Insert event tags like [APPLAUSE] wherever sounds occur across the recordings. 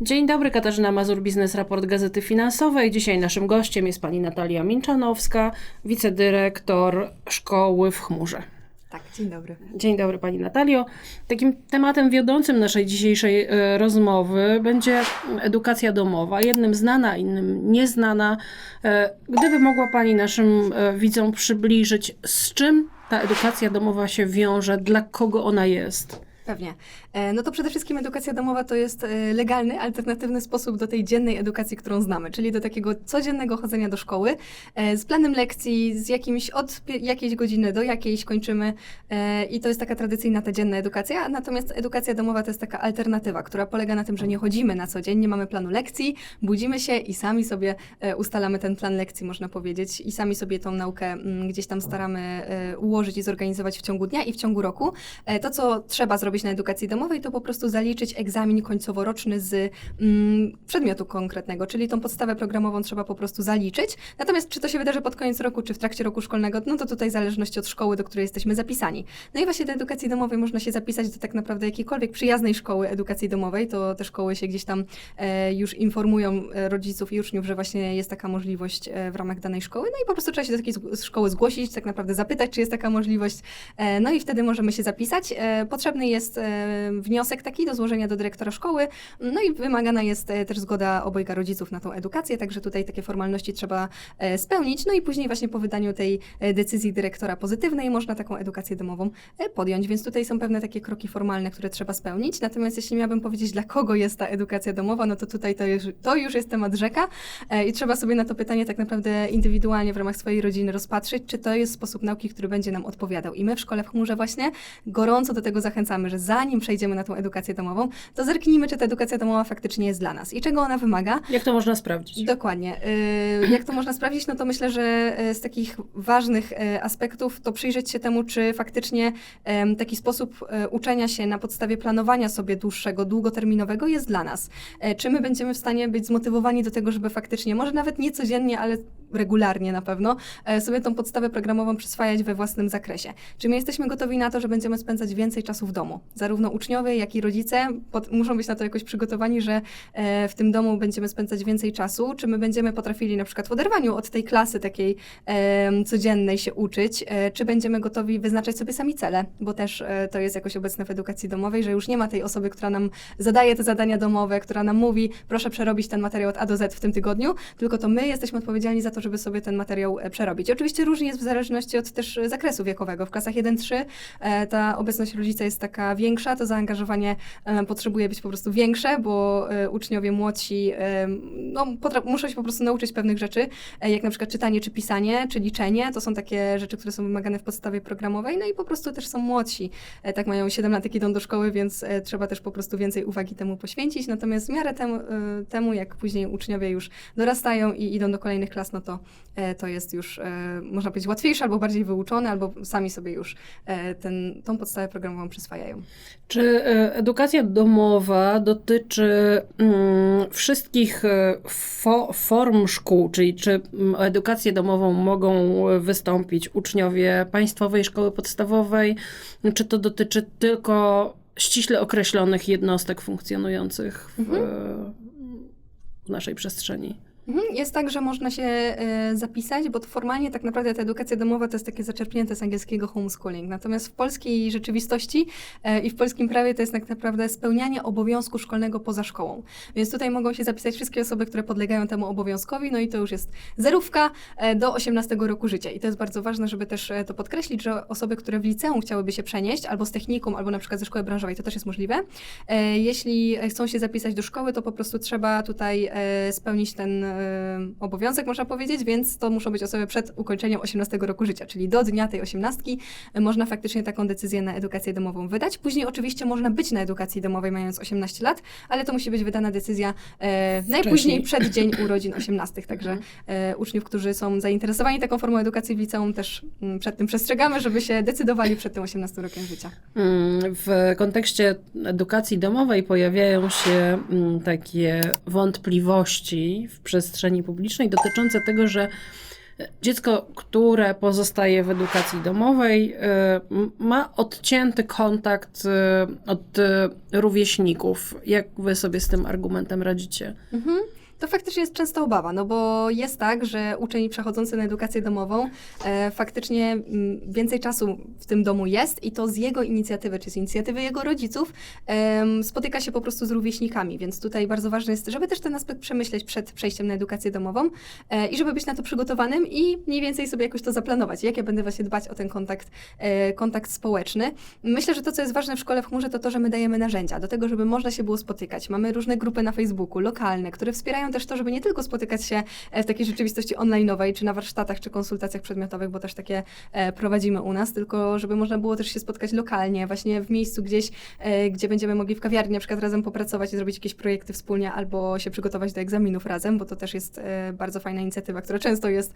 Dzień dobry, Katarzyna Mazur, Biznes Raport Gazety Finansowej. Dzisiaj naszym gościem jest pani Natalia Minczanowska, wicedyrektor szkoły w Chmurze. Tak, dzień dobry. Dzień dobry Pani Natalio. Takim tematem wiodącym naszej dzisiejszej e, rozmowy będzie edukacja domowa. Jednym znana, innym nieznana. E, Gdyby mogła Pani naszym e, widzom przybliżyć, z czym ta edukacja domowa się wiąże, dla kogo ona jest? Pewnie. E, No to przede wszystkim edukacja domowa to jest e, legalny, alternatywny sposób do tej dziennej edukacji, którą znamy, czyli do takiego codziennego chodzenia do szkoły e, z planem lekcji, z jakimś od jakiejś godziny do jakiejś kończymy i to jest taka tradycyjna ta dzienna edukacja. Natomiast edukacja domowa to jest taka alternatywa, która polega na tym, że nie chodzimy na co dzień, nie mamy planu lekcji, budzimy się i sami sobie ustalamy ten plan lekcji, można powiedzieć, i sami sobie tą naukę mm, gdzieś tam staramy ułożyć i zorganizować w ciągu dnia i w ciągu roku. To, co trzeba zrobić na edukacji domowej, to po prostu zaliczyć egzamin końcowo-roczny z mm, przedmiotu konkretnego, czyli tą podstawę programową trzeba po prostu zaliczyć. Natomiast czy to się wydarzy pod koniec roku, czy w trakcie roku szkolnego, no to tutaj w zależności od szkoły, do której jesteśmy zapisani. No i właśnie do edukacji domowej można się zapisać do tak naprawdę jakiejkolwiek przyjaznej szkoły edukacji domowej, to te szkoły się gdzieś tam e, już informują e, rodziców i uczniów, że właśnie jest taka możliwość e, w ramach danej szkoły. No i po prostu trzeba się do takiej szkoły zgłosić, tak naprawdę zapytać, czy jest taka możliwość. E, no i wtedy możemy się zapisać. E, potrzebny jest e, wniosek taki do złożenia do dyrektora szkoły. No i wymagana jest e, też zgoda obojga rodziców na tą edukację, także tutaj takie formalności trzeba e, spełnić. No i później właśnie po wydaniu tej decyzji dyrektora pozytywnej można taką edukację domową podjąć, więc tutaj są pewne takie kroki formalne, które trzeba spełnić. Natomiast jeśli miałabym powiedzieć, dla kogo jest ta edukacja domowa, no to tutaj to już, to już jest temat rzeka i trzeba sobie na to pytanie tak naprawdę indywidualnie w ramach swojej rodziny rozpatrzeć, czy to jest sposób nauki, który będzie nam odpowiadał. I my w szkole w chmurze właśnie gorąco do tego zachęcamy, że zanim przejdziemy na tą edukację domową, to zerknijmy, czy ta edukacja domowa faktycznie jest dla nas i czego ona wymaga. Jak to można sprawdzić? Dokładnie. Y, Jak to można sprawdzić? No to myślę, że y, z takich ważnych y, aspektów to przyjrzeć się temu, czy faktycznie taki sposób uczenia się na podstawie planowania sobie dłuższego, długoterminowego jest dla nas. E, Czy my będziemy w stanie być zmotywowani do tego, żeby faktycznie, może nawet nie codziennie, ale regularnie na pewno, e, sobie tą podstawę programową przyswajać we własnym zakresie. Czy my jesteśmy gotowi na to, że będziemy spędzać więcej czasu w domu? Zarówno uczniowie, jak i rodzice pod, muszą być na to jakoś przygotowani, że e, w tym domu będziemy spędzać więcej czasu. Czy my będziemy potrafili na przykład w oderwaniu od tej klasy takiej em, codziennej się uczyć? E, czy będziemy gotowi wyznaczać sobie sami cele? Bo też e, to jest jakoś obecne w edukacji domowej, że już nie ma tej osoby, która nam zadaje te zadania domowe, która nam mówi, proszę przerobić ten materiał od A do Z w tym tygodniu, tylko to my jesteśmy odpowiedzialni za to, żeby sobie ten materiał e, przerobić. Oczywiście różnie jest w zależności od też e, zakresu wiekowego. W klasach 1-3 e, ta obecność rodzica jest taka większa, to zaangażowanie potrzebuje być po prostu większe, bo uczniowie młodsi no, muszą się po prostu nauczyć pewnych rzeczy, jak na przykład czytanie czy pisanie, czy liczenie. To są takie rzeczy, które są wymagane w podstawie programowej, no i po prostu też są młodsi. Tak mają 7 lat, jak idą do szkoły, więc trzeba też po prostu więcej uwagi temu poświęcić. Natomiast w miarę temu, temu jak później uczniowie już dorastają i idą do kolejnych klas, no to e, to jest już, e, można powiedzieć, łatwiejsze albo bardziej wyuczone, albo sami sobie już e, ten, tą podstawę programową przyswajają. Czy edukacja domowa dotyczy mm, wszystkich fo, form szkół, czyli czy mm, o edukację domową mogą wystąpić uczniowie państwowej szkoły podstawowej, czy to dotyczy tylko ściśle określonych jednostek funkcjonujących w, w naszej przestrzeni? Mhm, Jest tak, że można się e, zapisać, bo formalnie tak naprawdę ta edukacja domowa to jest takie zaczerpnięte z angielskiego homeschooling. Natomiast w polskiej rzeczywistości e, i w polskim prawie to jest tak naprawdę spełnianie obowiązku szkolnego poza szkołą. Więc tutaj mogą się zapisać wszystkie osoby, które podlegają temu obowiązkowi, no i to już jest zerówka e, do 18 roku życia. I to jest bardzo ważne, żeby też to podkreślić, że osoby, które w liceum chciałyby się przenieść, albo z technikum, albo na przykład ze szkoły branżowej, to też jest możliwe. Jeśli chcą się zapisać do szkoły, to po prostu trzeba tutaj spełnić ten obowiązek, można powiedzieć, więc to muszą być osoby przed ukończeniem 18 roku życia, czyli do dnia tej 18 e, można faktycznie taką decyzję na edukację domową wydać. Później oczywiście można być na edukacji domowej mając 18 lat, ale to musi być wydana decyzja e, najpóźniej przed dzień [LAUGHS] urodzin 18, także e, uczniów, którzy są zainteresowani taką formą edukacji w liceum też mm, przed tym przestrzegamy, żeby się decydowali przed tym 18 rokiem życia. Mm, W kontekście edukacji domowej pojawiają się mm, takie wątpliwości w przestrzeni publicznej dotyczące tego, że Dziecko, które pozostaje w edukacji domowej, y, ma odcięty kontakt y, od y, rówieśników. Jak wy sobie z tym argumentem radzicie? Mhm. To faktycznie jest często obawa, no bo jest tak, że uczeń przechodzący na edukację domową e, faktycznie mm, więcej czasu w tym domu jest i to z jego inicjatywy, czy z inicjatywy jego rodziców spotyka się po prostu z rówieśnikami, więc tutaj bardzo ważne jest, żeby też ten aspekt przemyśleć przed przejściem na edukację domową e, i żeby być na to przygotowanym i mniej więcej sobie jakoś to zaplanować, jak ja będę właśnie dbać o ten kontakt, e, kontakt społeczny. Myślę, że to, co jest ważne w szkole w chmurze, to to, że my dajemy narzędzia do tego, żeby można się było spotykać. Mamy różne grupy na Facebooku, lokalne, które wspierają też to, żeby nie tylko spotykać się e, w takiej rzeczywistości online'owej, czy na warsztatach, czy konsultacjach przedmiotowych, bo też takie e, prowadzimy u nas, tylko żeby można było też się spotkać lokalnie, właśnie w miejscu gdzieś, e, gdzie będziemy mogli w kawiarni na przykład razem popracować i zrobić jakieś projekty wspólnie, albo się przygotować do egzaminów razem, bo to też jest bardzo fajna inicjatywa, która często jest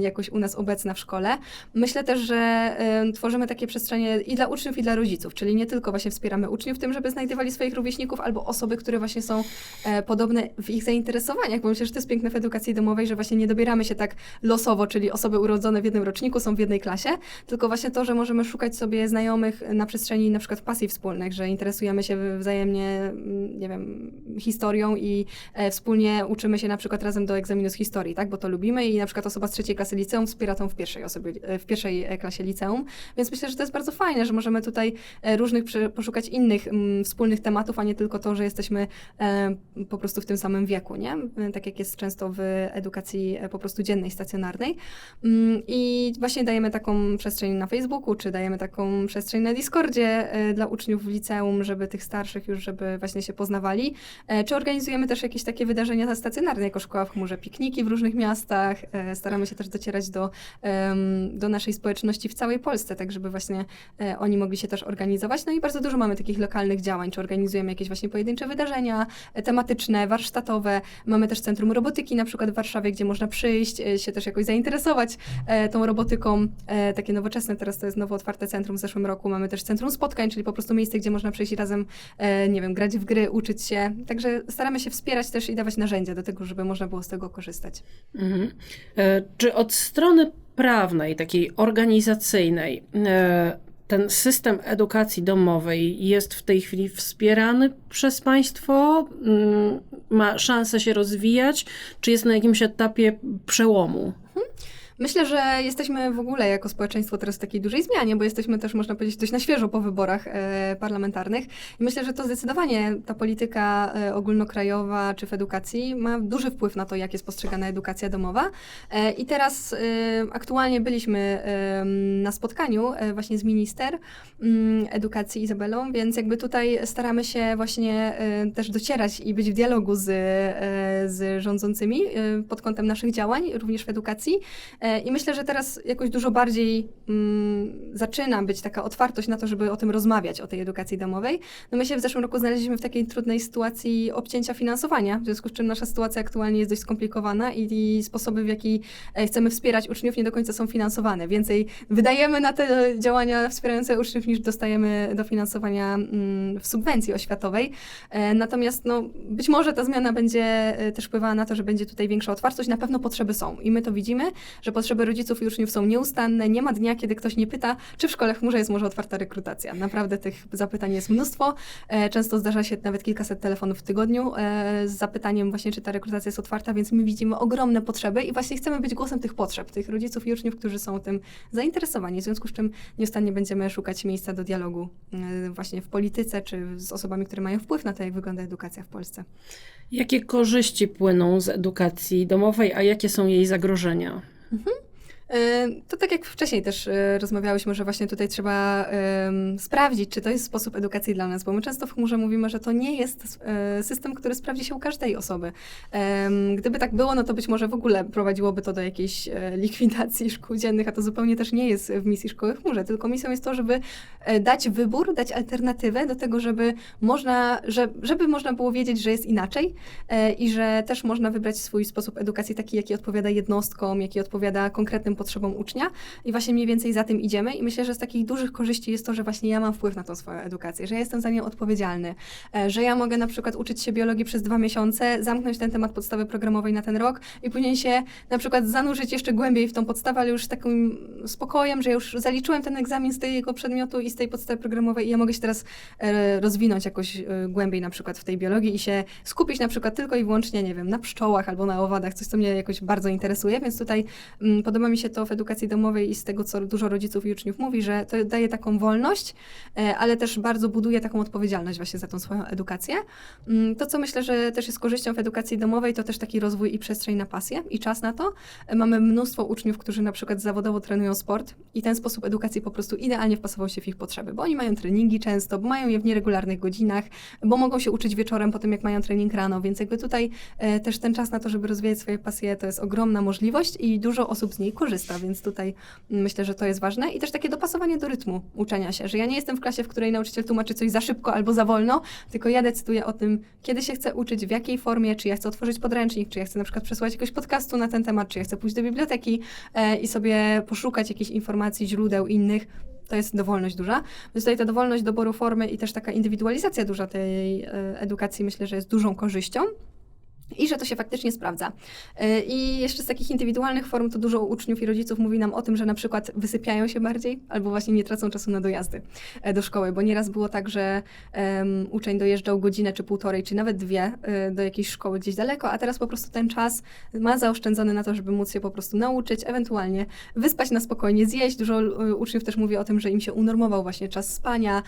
jakoś u nas obecna w szkole. Myślę też, że tworzymy takie przestrzenie i dla uczniów, i dla rodziców, czyli nie tylko właśnie wspieramy uczniów w tym, żeby znajdowali swoich rówieśników, albo osoby, które właśnie są podobne w ich zainteresowaniach, bo myślę, że to jest piękne w edukacji domowej, że właśnie nie dobieramy się tak losowo, czyli osoby urodzone w jednym roczniku są w jednej klasie, tylko właśnie to, że możemy szukać sobie znajomych na przestrzeni na przykład pasji wspólnych, że interesujemy się wzajemnie, mm, nie wiem, historią i e, wspólnie uczymy się na przykład razem do egzaminu z historii, tak, bo to lubimy i na przykład osoba z trzeciej klasy liceum wspiera tą w pierwszej osobie, e, w pierwszej e, klasie liceum, więc myślę, że to jest bardzo fajne, że możemy tutaj różnych poszukać innych mm, wspólnych tematów, a nie tylko to, że jesteśmy e, po prostu w tym samym wieku, nie? E, Tak jak jest często w edukacji e, po prostu dziennej, stacjonarnej. Mm, I właśnie dajemy taką przestrzeń na Facebooku, czy dajemy taką przestrzeń na Discordzie e, dla uczniów w liceum, żeby tych starszych już, żeby właśnie się poznawali. E, Czy organizujemy też jakieś takie wydarzenia stacjonarne jako szkoła w chmurze, pikniki w różnych miastach. Staramy się też docierać do, do naszej społeczności w całej Polsce, tak żeby właśnie oni mogli się też organizować. No i bardzo dużo mamy takich lokalnych działań, czy organizujemy jakieś właśnie pojedyncze wydarzenia tematyczne, warsztatowe. Mamy też Centrum Robotyki na przykład w Warszawie, gdzie można przyjść, e, się też jakoś zainteresować e, tą robotyką. E, Takie nowoczesne, teraz to jest nowo otwarte centrum w zeszłym roku. Mamy też Centrum Spotkań, czyli po prostu miejsce, gdzie można przyjść razem, nie wiem, grać w gry, uczyć się. Także staramy się wspierać też i dawać narzędzia do tego, żeby można było z tego korzystać. Mhm. Czy od strony prawnej, takiej organizacyjnej, ten system edukacji domowej jest w tej chwili wspierany przez państwo? Mm, Ma szansę się rozwijać? Czy jest na jakimś etapie przełomu? Myślę, że jesteśmy w ogóle jako społeczeństwo teraz w takiej dużej zmianie, bo jesteśmy też, można powiedzieć, dość na świeżo po wyborach e, parlamentarnych. I myślę, że to zdecydowanie ta polityka e, ogólnokrajowa czy w edukacji ma duży wpływ na to, jak jest postrzegana edukacja domowa. E, I teraz aktualnie byliśmy na spotkaniu właśnie z minister mm, edukacji Izabelą, więc jakby tutaj staramy się właśnie też docierać i być w dialogu z, z rządzącymi pod kątem naszych działań, również w edukacji. E, I myślę, że teraz jakoś dużo bardziej mm, zaczyna być taka otwartość na to, żeby o tym rozmawiać, o tej edukacji domowej. No my się w zeszłym roku znaleźliśmy w takiej trudnej sytuacji obcięcia finansowania, w związku z czym nasza sytuacja aktualnie jest dość skomplikowana i, i sposoby, w jaki e, chcemy wspierać uczniów, nie do końca są finansowane. Więcej wydajemy na te działania wspierające uczniów, niż dostajemy dofinansowania mm, w subwencji oświatowej. E, Natomiast no, być może ta zmiana będzie e, też wpływała na to, że będzie tutaj większa otwartość. Na pewno potrzeby są i my to widzimy, że potrzeby rodziców i uczniów są nieustanne. Nie ma dnia, kiedy ktoś nie pyta, czy w szkole chmurze jest może otwarta rekrutacja. Naprawdę tych zapytań jest mnóstwo. E, Często zdarza się nawet kilkaset telefonów w tygodniu e, z zapytaniem właśnie, czy ta rekrutacja jest otwarta, więc my widzimy ogromne potrzeby i właśnie chcemy być głosem tych potrzeb, tych rodziców i uczniów, którzy są tym zainteresowani. W związku z czym nieustannie będziemy szukać miejsca do dialogu e, właśnie w polityce, czy z osobami, które mają wpływ na to, jak wygląda edukacja w Polsce. Jakie korzyści płyną z edukacji domowej, a jakie są jej zagrożenia? E, To tak jak wcześniej też e, rozmawiałyśmy, że właśnie tutaj trzeba sprawdzić, czy to jest sposób edukacji dla nas, bo my często w chmurze mówimy, że to nie jest e, system, który sprawdzi się u każdej osoby. Gdyby tak było, no to być może w ogóle prowadziłoby to do jakiejś e, likwidacji [LAUGHS] szkół dziennych, a to zupełnie też nie jest w misji szkoły w chmurze, tylko misją jest to, żeby dać wybór, dać alternatywę do tego, żeby można, że, żeby można było wiedzieć, że jest inaczej i że też można wybrać swój sposób edukacji taki, jaki odpowiada jednostkom, jaki odpowiada konkretnym potrzebom ucznia i właśnie mniej więcej za tym idziemy. I myślę, że z takich dużych korzyści jest to, że właśnie ja mam wpływ na tą swoją edukację, że ja jestem za nią odpowiedzialny, e, że ja mogę na przykład uczyć się biologii przez dwa miesiące, zamknąć ten temat podstawy programowej na ten rok i później się na przykład zanurzyć jeszcze głębiej w tą podstawę, ale już z takim spokojem, że już zaliczyłem ten egzamin z tego przedmiotu i z tej podstawy programowej i ja mogę się teraz e, rozwinąć jakoś e, głębiej na przykład w tej biologii i się skupić na przykład tylko i wyłącznie, nie wiem, na pszczołach albo na owadach, coś co mnie jakoś bardzo interesuje, więc tutaj mm, podoba mi się to w edukacji domowej i z tego, co dużo rodziców i uczniów mówi, że to daje taką wolność, e, ale też bardzo buduje taką odpowiedzialność właśnie za tą swoją edukację. Mm, To, co myślę, że też jest korzyścią w edukacji domowej, to też taki rozwój i przestrzeń na pasję i czas na to. E, Mamy mnóstwo uczniów, którzy na przykład zawodowo trenują sport i ten sposób edukacji po prostu idealnie wpasował się w ich potrzeby, bo oni mają treningi często, bo mają je w nieregularnych godzinach, bo mogą się uczyć wieczorem po tym, jak mają trening rano, więc jakby tutaj e, też ten czas na to, żeby rozwijać swoje pasje, to jest ogromna możliwość i dużo osób z niej korzysta, więc tutaj myślę, że to jest ważne i też takie dopasowanie do rytmu uczenia się, że ja nie jestem w klasie, w której nauczyciel tłumaczy coś za szybko albo za wolno, tylko ja decyduję o tym, kiedy się chcę uczyć, w jakiej formie, czy ja chcę otworzyć podręcznik, czy ja chcę na przykład przesłać jakiegoś podcastu na ten temat, czy ja chcę pójść do biblioteki e, i sobie poszukać jakichś informacji, źródeł innych. To jest dowolność duża. Więc tutaj ta dowolność doboru formy i też taka indywidualizacja duża tej e, edukacji myślę, że jest dużą korzyścią. I że to się faktycznie sprawdza. E, I jeszcze z takich indywidualnych form to dużo uczniów i rodziców mówi nam o tym, że na przykład wysypiają się bardziej albo właśnie nie tracą czasu na dojazdy e, do szkoły, bo nieraz było tak, że em, uczeń dojeżdżał godzinę czy półtorej, czy nawet dwie e, do jakiejś szkoły gdzieś daleko, a teraz po prostu ten czas ma zaoszczędzony na to, żeby móc się po prostu nauczyć, ewentualnie wyspać na spokojnie, zjeść. Dużo e, uczniów też mówi o tym, że im się unormował właśnie czas spania,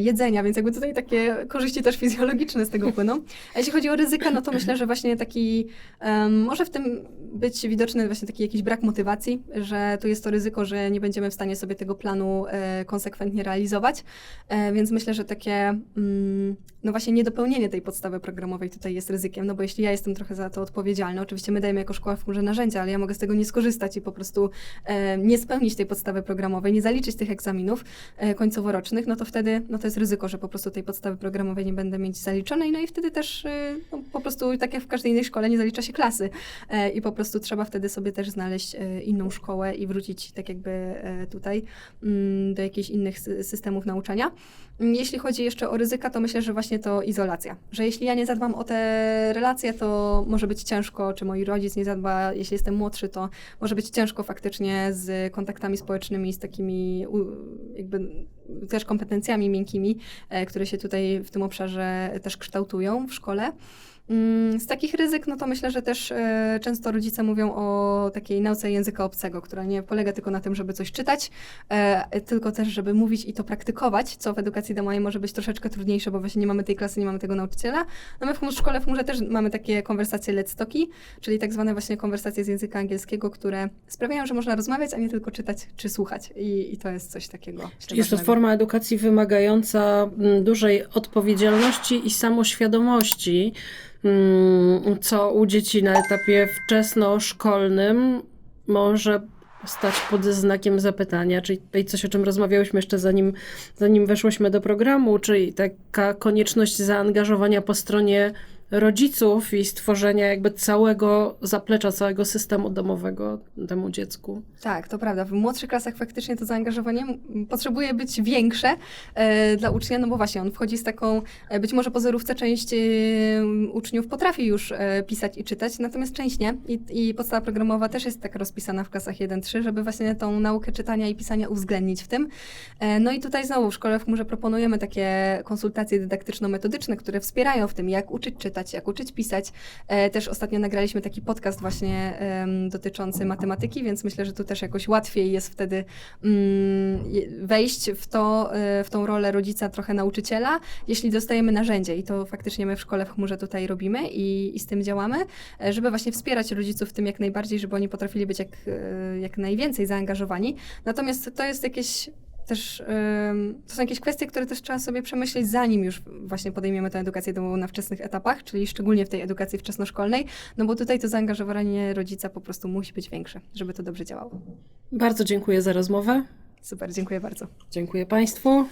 jedzenia, więc jakby tutaj takie korzyści też fizjologiczne z tego płyną. A jeśli chodzi o ryzyka, no to myślę, że właśnie taki, em, może w tym być widoczny właśnie taki jakiś brak motywacji, że tu jest to ryzyko, że nie będziemy w stanie sobie tego planu e, konsekwentnie realizować, e, więc myślę, że takie, mm, no właśnie niedopełnienie tej podstawy programowej tutaj jest ryzykiem, no bo jeśli ja jestem trochę za to odpowiedzialna, oczywiście my dajemy jako szkoła w chmurze narzędzia, ale ja mogę z tego nie skorzystać i po prostu e, nie spełnić tej podstawy programowej, nie zaliczyć tych egzaminów e, końcoworocznych, no to wtedy no to jest ryzyko, że po prostu tej podstawy programowej nie będę mieć zaliczonej, no i wtedy też e, no, po prostu tak jak w każdej innej szkole nie zalicza się klasy e, i po prostu trzeba wtedy sobie też znaleźć e, inną szkołę i wrócić tak jakby e, tutaj mm, do jakichś innych sy- systemów nauczania. Mm, Jeśli chodzi jeszcze o ryzyka, to myślę, że właśnie to izolacja, że jeśli ja nie zadbam o te relacje, to może być ciężko, czy mój rodzic nie zadba, jeśli jestem młodszy, to może być ciężko faktycznie z kontaktami społecznymi, z takimi jakby też kompetencjami miękkimi, które się tutaj w tym obszarze też kształtują w szkole. Mm, Z takich ryzyk, no to myślę, że też e, często rodzice mówią o takiej nauce języka obcego, która nie polega tylko na tym, żeby coś czytać, e, tylko też, żeby mówić i to praktykować, co w edukacji domowej może być troszeczkę trudniejsze, bo właśnie nie mamy tej klasy, nie mamy tego nauczyciela. No my w szkole w chmurze też mamy takie konwersacje let's talki, czyli tak zwane właśnie konwersacje z języka angielskiego, które sprawiają, że można rozmawiać, a nie tylko czytać czy słuchać. I, i to jest coś takiego. myślę, Jest to forma edukacji wymagająca mm, dużej odpowiedzialności i samoświadomości, co u dzieci na etapie wczesnoszkolnym może stać pod znakiem zapytania, czyli coś, o czym rozmawiałyśmy jeszcze zanim, zanim weszłyśmy do programu, czyli taka konieczność zaangażowania po stronie rodziców i stworzenia jakby całego zaplecza, całego systemu domowego temu dziecku. Tak, to prawda. W młodszych klasach faktycznie to zaangażowanie potrzebuje być większe e, dla ucznia, no bo właśnie on wchodzi z taką, e, być może po zerówce część e, uczniów potrafi już e, pisać i czytać, natomiast część nie. I, I podstawa programowa też jest taka rozpisana w klasach 1-3, żeby właśnie tą naukę czytania i pisania uwzględnić w tym. E, no i tutaj znowu w szkole w chmurze proponujemy takie konsultacje dydaktyczno-metodyczne, które wspierają w tym, jak uczyć czytać, jak uczyć pisać. E, też ostatnio nagraliśmy taki podcast właśnie dotyczący matematyki, więc myślę, że tu też jakoś łatwiej jest wtedy mm, wejść w, to, e, w tą rolę rodzica, trochę nauczyciela, jeśli dostajemy narzędzie i to faktycznie my w szkole w chmurze tutaj robimy i, i z tym działamy, e, żeby właśnie wspierać rodziców w tym jak najbardziej, żeby oni potrafili być jak, jak najwięcej zaangażowani. Natomiast to jest jakieś też, ym, to są jakieś kwestie, które też trzeba sobie przemyśleć, zanim już właśnie podejmiemy tę edukację domową na wczesnych etapach, czyli szczególnie w tej edukacji wczesnoszkolnej, no bo tutaj to zaangażowanie rodzica po prostu musi być większe, żeby to dobrze działało. Bardzo dziękuję za rozmowę. Super, dziękuję bardzo. Dziękuję Państwu.